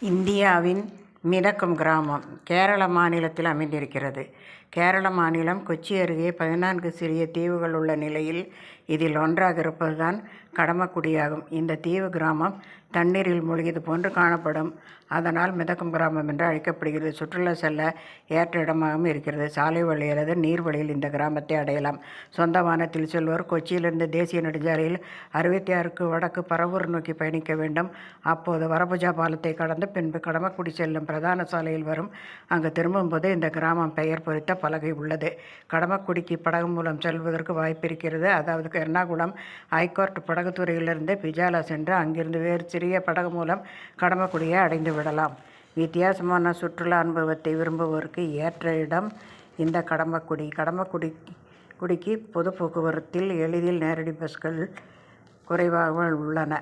இந்தியாவின் மிதக்கும் கிராமம் கேரள மாநிலத்தில் அமைந்திருக்கிறது. கேரள மாநிலம் கொச்சி அருகே பதினான்கு சிறிய தீவுகள் உள்ள நிலையில் இதில் ஒன்றாக இருப்பதுதான் கடமக்குடியாகும். இந்த தீவு கிராமம் தண்ணீரில் மூழ்கியது போன்று காணப்படும். அதனால் மிதக்கும் கிராமம் என்று அழைக்கப்படுகிறது. சுற்றுலா செல்ல ஏற்ற இடமாகவும் இருக்கிறது. சாலை வழி அல்லது நீர் வழியில் இந்த கிராமத்தை அடையலாம். சொந்த வானத்தில் செல்வோர் கொச்சியிலிருந்து தேசிய நெடுஞ்சாலையில் அறுபத்தி ஆறுக்கு வடக்கு பரவூர் நோக்கி பயணிக்க வேண்டும். அப்போது வரபுஜா பாலத்தை கடந்து பின்பு கடமக்குடி செல்லும் பிரதான சாலையில் வரும். அங்கு திரும்பும்போது இந்த கிராமம் பெயர் பொறித்த பலகை உள்ளது. கடமக்குடிக்கு படகு மூலம் செல்வதற்கு வாய்ப்பிருக்கிறது. அதாவது எர்ணாகுளம் ஐகோர்ட் படகுத்துறையிலிருந்து பிஜாலா சென்று அங்கிருந்து வேறு சிறிய படகு மூலம் கடமக்குடியை அடைந்து விடலாம். வித்தியாசமான சுற்றுலா அனுபவத்தை விரும்புவோருக்கு ஏற்ற இடம் இந்த கடம்பக்குடி கடம்பக்குடி குடிக்கு பொது போக்குவரத்தில் எளிதில் நேரடி பஸ்கள் குறைவாக உள்ளன.